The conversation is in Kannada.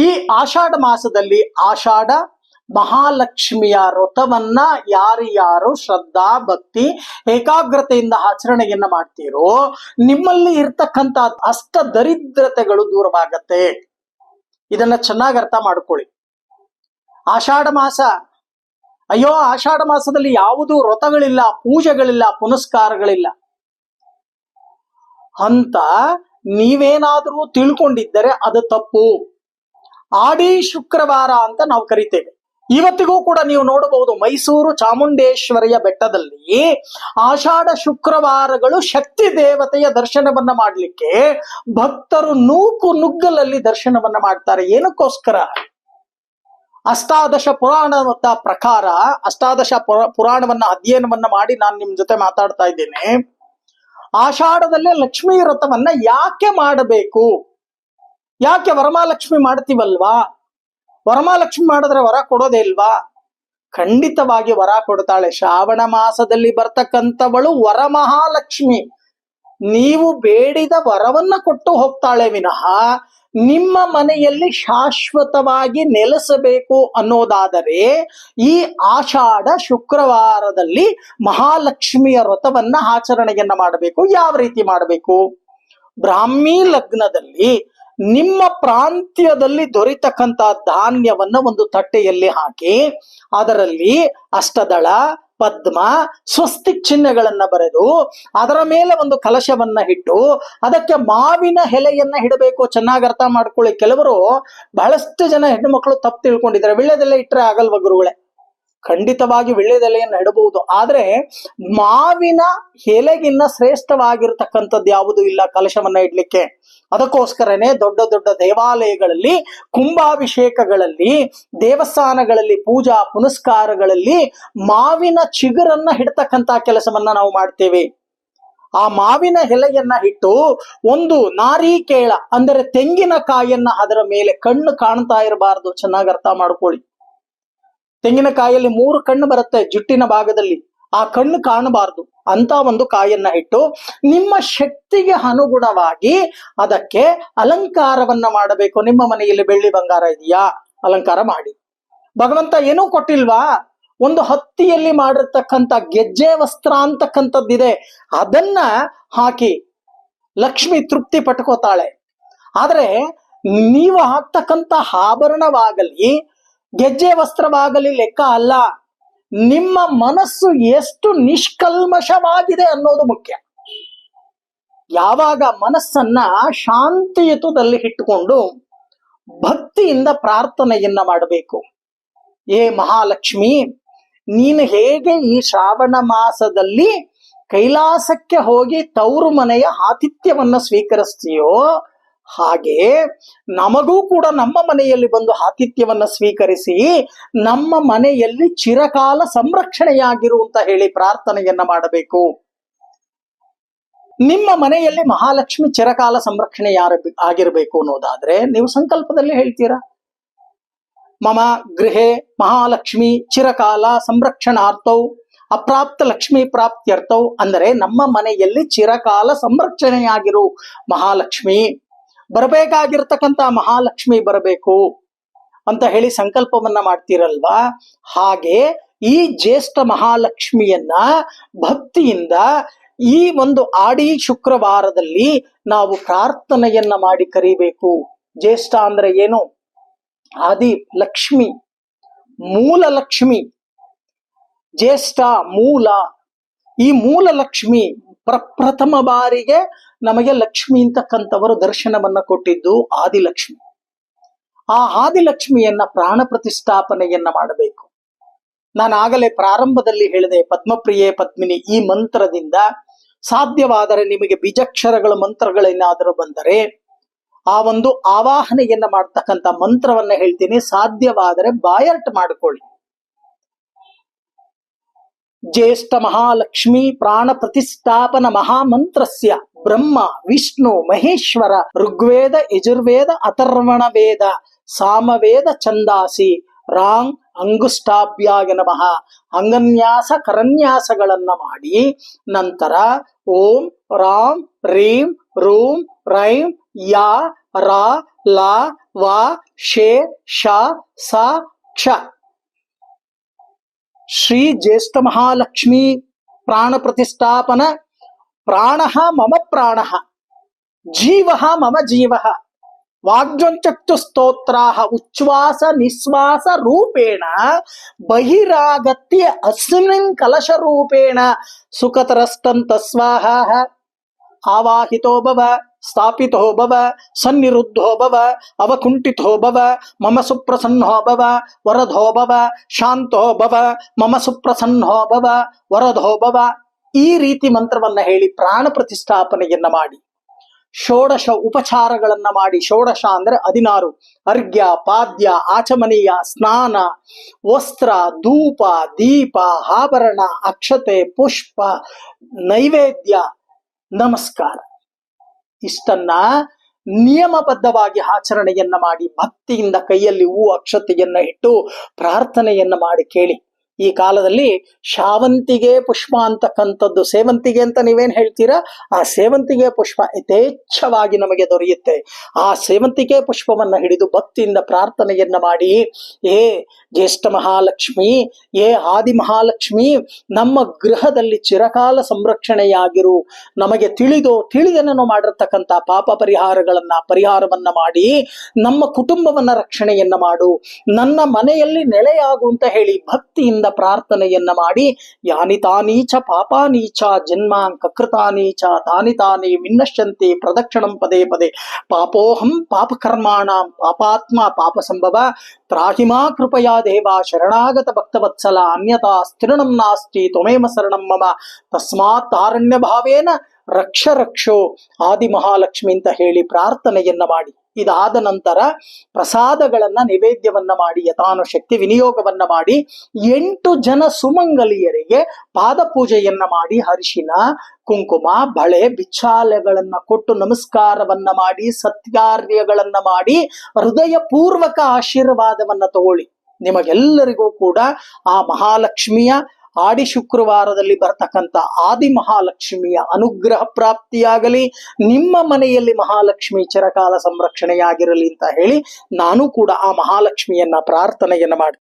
ಈ ಆಷಾಢ ಮಾಸದಲ್ಲಿ ಆಷಾಢ ಮಹಾಲಕ್ಷ್ಮಿಯ ವ್ರತವನ್ನ ಯಾರು ಶ್ರದ್ಧಾ, ಭಕ್ತಿ, ಏಕಾಗ್ರತೆಯಿಂದ ಆಚರಣೆಯನ್ನ ಮಾಡ್ತೀರೋ, ನಿಮ್ಮಲ್ಲಿ ಇರ್ತಕ್ಕಂತ ಅಷ್ಟ ದರಿದ್ರತೆಗಳು ದೂರವಾಗತ್ತೆ. ಇದನ್ನ ಚೆನ್ನಾಗಿ ಅರ್ಥ ಮಾಡ್ಕೊಳ್ಳಿ. ಆಷಾಢ ಮಾಸ, ಅಯ್ಯೋ, ಆಷಾಢ ಮಾಸದಲ್ಲಿ ಯಾವುದೂ ವ್ರತಗಳಿಲ್ಲ, ಪೂಜೆಗಳಿಲ್ಲ, ಪುನಸ್ಕಾರಗಳಿಲ್ಲ. ಅಂತ ನೀವೇನಾದ್ರೂ ತಿಳ್ಕೊಂಡಿದ್ದರೆ ಅದು ತಪ್ಪು. ಆಡಿ ಶುಕ್ರವಾರ ಅಂತ ನಾವು ಕರಿತೇವೆ. ಇವತ್ತಿಗೂ ಕೂಡ ನೀವು ನೋಡಬಹುದು ಮೈಸೂರು ಚಾಮುಂಡೇಶ್ವರಿಯ ಬೆಟ್ಟದಲ್ಲಿ ಆಷಾಢ ಶುಕ್ರವಾರಗಳು ಶಕ್ತಿ ದೇವತೆಯ ದರ್ಶನವನ್ನ ಮಾಡಲಿಕ್ಕೆ ಭಕ್ತರು ನೂಕು ನುಗ್ಗಲಲ್ಲಿ ದರ್ಶನವನ್ನ ಮಾಡ್ತಾರೆ. ಏನಕ್ಕೋಸ್ಕರ? ಅಷ್ಟಾದಶ ಪುರಾಣದ ಪ್ರಕಾರ, ಅಷ್ಟಾದಶ ಪುರ- ಪುರಾಣವನ್ನ ಅಧ್ಯಯನವನ್ನ ಮಾಡಿ ನಾನು ನಿಮ್ ಜೊತೆ ಮಾತಾಡ್ತಾ ಇದ್ದೇನೆ. ಆಷಾಢದಲ್ಲೇ ಲಕ್ಷ್ಮೀ ವ್ರತವನ್ನ ಯಾಕೆ ಮಾಡಬೇಕು? ಯಾಕೆ ವರಮಹಾಲಕ್ಷ್ಮಿ ಮಾಡ್ತೀವಲ್ವಾ? ವರಮಹಾಲಕ್ಷ್ಮಿ ಮಾಡಿದ್ರೆ ವರ ಕೊಡೋದೇ ಇಲ್ವಾ? ಖಂಡಿತವಾಗಿ ವರ ಕೊಡ್ತಾಳೆ. ಶ್ರಾವಣ ಮಾಸದಲ್ಲಿ ಬರ್ತಕ್ಕಂಥವಳು ವರಮಹಾಲಕ್ಷ್ಮಿ. ನೀವು ಬೇಡಿದ ವರವನ್ನ ಕೊಟ್ಟು ಹೋಗ್ತಾಳೆ ವಿನಃ ನಿಮ್ಮ ಮನೆಯಲ್ಲಿ ಶಾಶ್ವತವಾಗಿ ನೆಲೆಸಬೇಕು ಅನ್ನೋದಾದರೆ ಈ ಆಷಾಢ ಶುಕ್ರವಾರದಲ್ಲಿ ಮಹಾಲಕ್ಷ್ಮಿಯ ವ್ರತವನ್ನ ಆಚರಣೆಯನ್ನ ಮಾಡಬೇಕು. ಯಾವ ರೀತಿ ಮಾಡಬೇಕು? ಬ್ರಾಹ್ಮಿ ಲಗ್ನದಲ್ಲಿ ನಿಮ್ಮ ಪ್ರಾಂತ್ಯದಲ್ಲಿ ದೊರೆತಕ್ಕಂತ ಧಾನ್ಯವನ್ನ ಒಂದು ತಟ್ಟೆಯಲ್ಲಿ ಹಾಕಿ ಅದರಲ್ಲಿ ಅಷ್ಟದಳ, ಪದ್ಮ, ಸ್ವಸ್ತಿಕ್ ಚಿಹ್ನೆಗಳನ್ನ ಬರೆದು ಅದರ ಮೇಲೆ ಒಂದು ಕಲಶವನ್ನ ಇಟ್ಟು ಅದಕ್ಕೆ ಮಾವಿನ ಎಲೆಯನ್ನ ಇಡಬೇಕು. ಚೆನ್ನಾಗಿ ಅರ್ಥ ಮಾಡ್ಕೊಳ್ಳಿ. ಕೆಲವರು ಬಹಳಷ್ಟು ಜನ ಹೆಣ್ಣು ಮಕ್ಕಳು ತಪ್ಪು ತಿಳ್ಕೊಂಡಿದ್ದಾರೆ. ವಿಳ್ಯದೆಲ್ಲ ಇಟ್ಟರೆ ಆಗಲ್ವ ಗುರುಗಳೇ? ಖಂಡಿತವಾಗಿ ವಿಳ್ಯದೆಲೆಯನ್ನು ಇಡಬಹುದು ಆದ್ರೆ ಮಾವಿನ ಎಲೆಗಿನ್ನ ಶ್ರೇಷ್ಠವಾಗಿರ್ತಕ್ಕಂಥದ್ದು ಯಾವುದು ಇಲ್ಲ ಕಲಶವನ್ನ ಇಡ್ಲಿಕ್ಕೆ. ಅದಕ್ಕೋಸ್ಕರನೇ ದೊಡ್ಡ ದೊಡ್ಡ ದೇವಾಲಯಗಳಲ್ಲಿ, ಕುಂಭಾಭಿಷೇಕಗಳಲ್ಲಿ, ದೇವಸ್ಥಾನಗಳಲ್ಲಿ, ಪೂಜಾ ಪುನಸ್ಕಾರಗಳಲ್ಲಿ ಮಾವಿನ ಚಿಗುರನ್ನ ಹಿಡ್ತಕ್ಕಂತ ಕೆಲಸವನ್ನ ನಾವು ಮಾಡ್ತೇವೆ. ಆ ಮಾವಿನ ಎಲೆಯನ್ನ ಇಟ್ಟು ಒಂದು ನಾರಿಕೇಳ, ಅಂದರೆ ತೆಂಗಿನಕಾಯನ್ನ ಅದರ ಮೇಲೆ ಕಣ್ಣು ಕಾಣ್ತಾ ಇರಬಾರದು. ಚೆನ್ನಾಗಿ ಅರ್ಥ ಮಾಡ್ಕೊಳ್ಳಿ. ತೆಂಗಿನಕಾಯಲ್ಲಿ ಮೂರು ಕಣ್ಣು ಬರುತ್ತೆ ಜುಟ್ಟಿನ ಭಾಗದಲ್ಲಿ. ಆ ಕಣ್ಣು ಕಾಣಬಾರದು. ಅಂತ ಒಂದು ಕಾಯನ್ನ ಇಟ್ಟು ನಿಮ್ಮ ಶಕ್ತಿಗೆ ಅನುಗುಣವಾಗಿ ಅದಕ್ಕೆ ಅಲಂಕಾರವನ್ನ ಮಾಡಬೇಕು. ನಿಮ್ಮ ಮನೆಯಲ್ಲಿ ಬೆಳ್ಳಿ ಬಂಗಾರ ಇದೆಯಾ? ಅಲಂಕಾರ ಮಾಡಿ. ಭಗವಂತ ಏನೂ ಕೊಟ್ಟಿಲ್ವಾ? ಒಂದು ಹತ್ತಿಯಲ್ಲಿ ಮಾಡಿರ್ತಕ್ಕಂಥ ಗೆಜ್ಜೆ ವಸ್ತ್ರ ಅಂತಕ್ಕಂಥದ್ದಿದೆ. ಅದನ್ನ ಹಾಕಿ ಲಕ್ಷ್ಮಿ ತೃಪ್ತಿ ಪಟ್ಕೋತಾಳೆ. ಆದ್ರೆ ನೀವು ಹಾಕ್ತಕ್ಕಂಥ ಆಭರಣವಾಗಲಿ ಗೆಜ್ಜೆ ವಸ್ತ್ರವಾಗಲಿ ಲೆಕ್ಕ ಅಲ್ಲ, ನಿಮ್ಮ ಮನಸ್ಸು ಎಷ್ಟು ನಿಷ್ಕಲ್ಮಶವಾಗಿದೆ ಅನ್ನೋದು ಮುಖ್ಯ. ಯಾವಾಗ ಮನಸ್ಸನ್ನ ಶಾಂತಿಯುತದಲ್ಲಿ ಇಟ್ಟುಕೊಂಡು ಭಕ್ತಿಯಿಂದ ಪ್ರಾರ್ಥನೆಯನ್ನ ಮಾಡಬೇಕು. ಏ ಮಹಾಲಕ್ಷ್ಮಿ, ನೀನು ಹೇಗೆ ಈ ಶ್ರಾವಣ ಮಾಸದಲ್ಲಿ ಕೈಲಾಸಕ್ಕೆ ಹೋಗಿ ತವರು ಮನೆಯ ಆತಿಥ್ಯವನ್ನ ಸ್ವೀಕರಿಸ್ತೀಯೋ ಹಾಗೆ ನಮಗೂ ಕೂಡ ನಮ್ಮ ಮನೆಯಲ್ಲಿ ಬಂದು ಆತಿಥ್ಯವನ್ನ ಸ್ವೀಕರಿಸಿ ನಮ್ಮ ಮನೆಯಲ್ಲಿ ಚಿರಕಾಲ ಸಂರಕ್ಷಣೆಯಾಗಿರು ಅಂತ ಹೇಳಿ ಪ್ರಾರ್ಥನೆಯನ್ನ ಮಾಡಬೇಕು. ನಿಮ್ಮ ಮನೆಯಲ್ಲಿ ಮಹಾಲಕ್ಷ್ಮಿ ಚಿರಕಾಲ ಸಂರಕ್ಷಣೆ ಯಾರ ಆಗಿರಬೇಕು ಅನ್ನೋದಾದ್ರೆ ನೀವು ಸಂಕಲ್ಪದಲ್ಲಿ ಹೇಳ್ತೀರಾ? ಮಮ ಗೃಹೆ ಮಹಾಲಕ್ಷ್ಮಿ ಚಿರಕಾಲ ಸಂರಕ್ಷಣಾರ್ಥವು ಅಪ್ರಾಪ್ತ ಲಕ್ಷ್ಮಿ ಪ್ರಾಪ್ತಿಯರ್ಥವು ಅಂದರೆ ನಮ್ಮ ಮನೆಯಲ್ಲಿ ಚಿರಕಾಲ ಸಂರಕ್ಷಣೆಯಾಗಿರು ಮಹಾಲಕ್ಷ್ಮಿ. ಬರಬೇಕಾಗಿರ್ತಕ್ಕಂತ ಮಹಾಲಕ್ಷ್ಮಿ ಬರಬೇಕು ಅಂತ ಹೇಳಿ ಸಂಕಲ್ಪವನ್ನ ಮಾಡ್ತೀರಲ್ವಾ? ಹಾಗೆ ಈ ಜ್ಯೇಷ್ಠ ಮಹಾಲಕ್ಷ್ಮಿಯನ್ನ ಭಕ್ತಿಯಿಂದ ಈ ಒಂದು ಆಡಿ ಶುಕ್ರವಾರದಲ್ಲಿ ನಾವು ಪ್ರಾರ್ಥನೆಯನ್ನ ಮಾಡಿ ಕರಿಬೇಕು. ಜ್ಯೇಷ್ಠ ಅಂದ್ರೆ ಏನು? ಆದಿ ಲಕ್ಷ್ಮಿ, ಮೂಲ ಲಕ್ಷ್ಮಿ, ಜ್ಯೇಷ್ಠ ಮೂಲ, ಈ ಮೂಲ ಲಕ್ಷ್ಮಿ ಪ್ರಪ್ರಥಮ ಬಾರಿಗೆ ನಮಗೆ ಲಕ್ಷ್ಮಿ ಅಂತಕ್ಕಂಥವರು ದರ್ಶನವನ್ನ ಕೊಟ್ಟಿದ್ದು ಆದಿಲಕ್ಷ್ಮಿ. ಆ ಆದಿಲಕ್ಷ್ಮಿಯನ್ನ ಪ್ರಾಣ ಪ್ರತಿಷ್ಠಾಪನೆಯನ್ನ ಮಾಡಬೇಕು. ನಾನು ಆಗಲೇ ಪ್ರಾರಂಭದಲ್ಲಿ ಹೇಳಿದೆ, ಪದ್ಮಪ್ರಿಯೆ ಪದ್ಮಿನಿ, ಈ ಮಂತ್ರದಿಂದ ಸಾಧ್ಯವಾದರೆ ನಿಮಗೆ ಬೀಜಾಕ್ಷರಗಳ ಮಂತ್ರಗಳೇನಾದರೂ ಬಂದರೆ, ಆ ಒಂದು ಆವಾಹನೆಯನ್ನ ಮಾಡ್ತಕ್ಕಂಥ ಮಂತ್ರವನ್ನ ಹೇಳ್ತೀನಿ. ಸಾಧ್ಯವಾದರೆ ಬಾಯರ್ಟ್ ಮಾಡಿಕೊಳ್ಳಿ. ಜ್ಯೇಷ್ಠ ಮಹಾಲಕ್ಷ್ಮೀ ಪ್ರಾಣ ಪ್ರತಿಷ್ಠಾಪನ ಮಹಾಮಂತ್ರಸ್ಯ, ಬ್ರಹ್ಮ, ವಿಷ್ಣು, ಮಹೇಶ್ವರ, ಋಗ್ವೇದ, ಯಜುರ್ವೇದ, ಅಥರ್ವಣ ವೇದ, ಸಾಮವೇದ, ಛಂದಾಸಿ ರಾಂಗ್ ಅಂಗುಷ್ಟಾಭ್ಯಾಯ ನಮಃ, ಅಂಗನ್ಯಾಸ, ಕರನ್ಯಾಸಗಳನ್ನ ಮಾಡಿ, ನಂತರ ಓಂ ರಾಮ್ ರೀಂ, ರೂಂ, ರೈಂ, ಯಾ, ರಾ, ಲಾ, ವಾ, ಶೇ ಶ ಸ, ಕ್ಷ. శ్రీ జ్యేష్ఠ మహాలక్ష్మి ప్రాణ ప్రతిష్టాపన ప్రాణ మమ ప్రాణ జీవ మమ జీవ వాగ్జంచు స్తోత్రా ఉచ్ఛ్వాస నిశ్వాస రూపేణ బహిరాగత్య అస్మిన్ కలశ రూపేణ సుఖతరస్తం తస్వాహ ఆవాహితో భవ ಸ್ಥಾಪಿತೋ ಭವ, ಸನ್ನಿರುದ್ಧೋ ಭವ, ಅವಕುಂಠಿತೋ ಭವ, ಮಮ ಸುಪ್ರಸನ್ನೋ ಭವ ವರದೋ ಮಮ ಸುಪ್ರಸನ್ನೋ ಭವ. ಈ ರೀತಿ ಮಂತ್ರವನ್ನ ಹೇಳಿ ಪ್ರಾಣ ಪ್ರತಿಷ್ಠಾಪನೆಯನ್ನ ಮಾಡಿ, ಷೋಡಶ ಉಪಚಾರಗಳನ್ನ ಮಾಡಿ, ಷೋಡಶ ಅಂದ್ರೆ ಹದಿನಾರು, ಅರ್ಘ್ಯ, ಪಾದ್ಯ, ಆಚಮನೀಯ, ಸ್ನಾನ, ವಸ್ತ್ರ, ಧೂಪ, ದೀಪ, ಆಭರಣ, ಅಕ್ಷತೆ, ಪುಷ್ಪ, ನೈವೇದ್ಯ, ನಮಸ್ಕಾರ. ಇಷ್ಟನ್ನ ನಿಯಮಬದ್ಧವಾಗಿ ಆಚರಣೆಯನ್ನ ಮಾಡಿ ಭಕ್ತಿಯಿಂದ ಕೈಯಲ್ಲಿ ಹೂ ಅಕ್ಷತೆಯನ್ನ ಇಟ್ಟು ಪ್ರಾರ್ಥನೆಯನ್ನ ಮಾಡಿ ಕೇಳಿ. ಈ ಕಾಲದಲ್ಲಿ ಶಾವಂತಿಗೆ ಪುಷ್ಪ ಅಂತಕ್ಕಂಥದ್ದು, ಸೇವಂತಿಗೆ ಅಂತ ನೀವೇನ್ ಹೇಳ್ತೀರಾ? ಆ ಸೇವಂತಿಗೆ ಪುಷ್ಪ ಯಥೇಚ್ಛವಾಗಿ ನಮಗೆ ದೊರೆಯುತ್ತೆ. ಆ ಸೇವಂತಿಗೆ ಪುಷ್ಪವನ್ನ ಹಿಡಿದು ಭಕ್ತಿಯಿಂದ ಪ್ರಾರ್ಥನೆಯನ್ನ ಮಾಡಿ, ಏ ಜ್ಯೇಷ್ಠ ಮಹಾಲಕ್ಷ್ಮಿ, ಏ ಆದಿ ಮಹಾಲಕ್ಷ್ಮಿ, ನಮ್ಮ ಗೃಹದಲ್ಲಿ ಚಿರಕಾಲ ಸಂರಕ್ಷಣೆಯಾಗಿರು. ನಮಗೆ ತಿಳಿದು ತಿಳಿದನನ್ನು ಮಾಡಿರ್ತಕ್ಕಂಥ ಪಾಪ ಪರಿಹಾರಗಳನ್ನ, ಪರಿಹಾರವನ್ನ ಮಾಡಿ, ನಮ್ಮ ಕುಟುಂಬವನ್ನ ರಕ್ಷಣೆಯನ್ನ ಮಾಡು. ನನ್ನ ಮನೆಯಲ್ಲಿ ನೆಲೆಯಾಗು ಅಂತ ಹೇಳಿ ಭಕ್ತಿಯಿಂದ ಪ್ರಾರ್ಥನೆಯನ್ನ ಮಾಡಿ, ಯಾನಿ ತಾನೀಚ ಪಾಪಾನೀಚ ಜನ್ಮಾಂಕ ಕೃತಾನೀಚ ತಾನಿ ತಾನಿ ವಿನ್ನಶ್ಯಂತಿ ಪ್ರದಕ್ಷಿಣಂ ಪದೇ ಪದೇ. ಪಾಪೋಹಂ ಪಾಪಕರ್ಮಾಣಾಂ ಪಾಪಾತ್ಮ ಪಾಪ ಸಂಭವ ತ್ರಾಹಿಮಾ ಕೃಪಯಾ ದೇವ ಶರಣಾಗತ ಭಕ್ತವತ್ಸಲ. ಅನ್ಯತಾ ಸ್ಥಿರಣಂ ನಾಸ್ತಿ, ತ್ವಮೇವ ಶರಣಂ ಮಮ. ತಸ್ಮಾತ್ ತಾರಣ್ಯ ಭಾವೇನ ರಕ್ಷ ರಕ್ಷೋ ಆದಿ ಮಹಾಲಕ್ಷ್ಮಿ ಅಂತ ಹೇಳಿ ಪ್ರಾರ್ಥನೆಯನ್ನ ಮಾಡಿ. ಇದಾದ ನಂತರ ಪ್ರಸಾದಗಳನ್ನ ನೈವೇದ್ಯವನ್ನ ಮಾಡಿ ಯಥಾನುಶಕ್ತಿ ವಿನಿಯೋಗವನ್ನ ಮಾಡಿ, ಎಂಟು ಜನ ಸುಮಂಗಲಿಯರಿಗೆ ಪಾದ ಪೂಜೆಯನ್ನ ಮಾಡಿ ಹರಿಶಿನ ಕುಂಕುಮ, ಬಳೆ ಬಿಚ್ಚಾಲೆಗಳನ್ನ ಕೊಟ್ಟು ನಮಸ್ಕಾರವನ್ನ ಮಾಡಿ ಸತ್ಯಾರ್ಯಗಳನ್ನ ಮಾಡಿ ಹೃದಯ ಪೂರ್ವಕ ಆಶೀರ್ವಾದವನ್ನ ತಗೊಳ್ಳಿ. ನಿಮಗೆಲ್ಲರಿಗೂ ಕೂಡ ಆ ಮಹಾಲಕ್ಷ್ಮಿಯ ಆಡಿ ಶುಕ್ರವಾರದಲ್ಲಿ ಬರ್ತಕ್ಕಂಥ ಆದಿ ಮಹಾಲಕ್ಷ್ಮಿಯ ಅನುಗ್ರಹ ಪ್ರಾಪ್ತಿಯಾಗಲಿ, ನಿಮ್ಮ ಮನೆಯಲ್ಲಿ ಮಹಾಲಕ್ಷ್ಮಿ ಚಿರಕಾಲ ಸಂರಕ್ಷಣೆಯಾಗಿರಲಿ ಅಂತ ಹೇಳಿ ನಾನು ಕೂಡ ಆ ಮಹಾಲಕ್ಷ್ಮಿಯನ್ನ ಪ್ರಾರ್ಥನೆಯನ್ನ ಮಾಡಿ